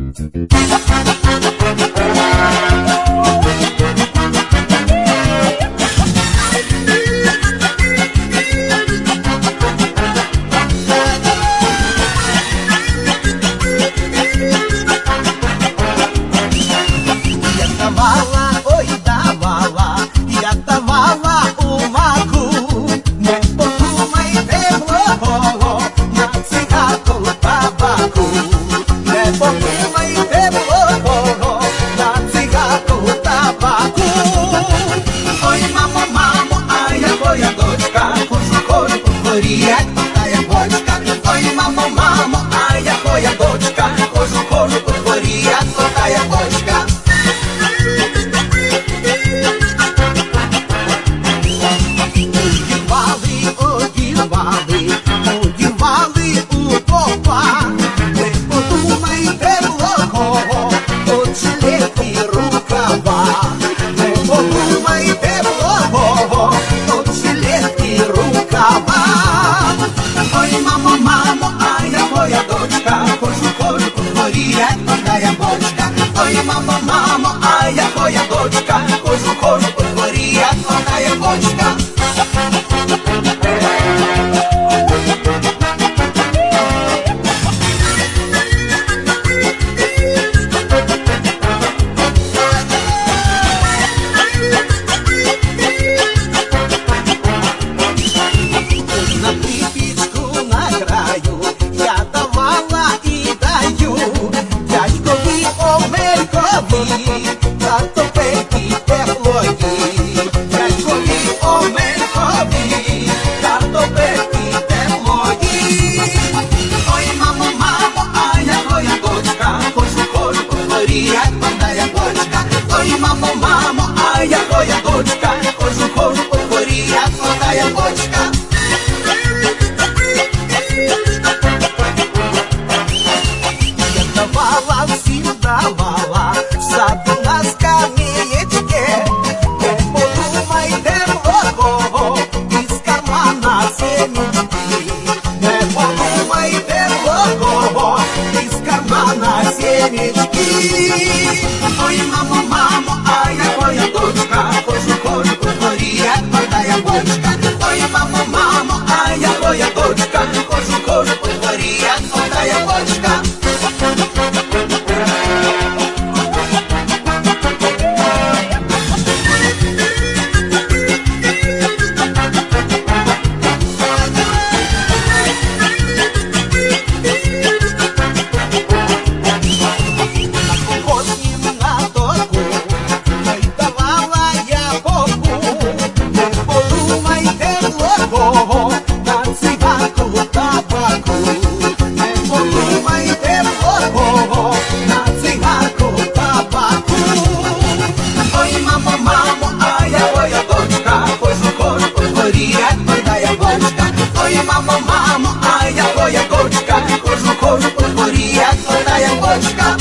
Thank you. Yeah. Мама-мама, а я твоя дочка, хожу, хожу по дворі, я твоя дочка. из кармана семечки. Ой, мамо, мамо, а я твоя дочка, хожу, кошку, горі, як молода яблочка. моя мама, мамо, а я твоя кочка, кожну кожу по дворі, як твоя бочка.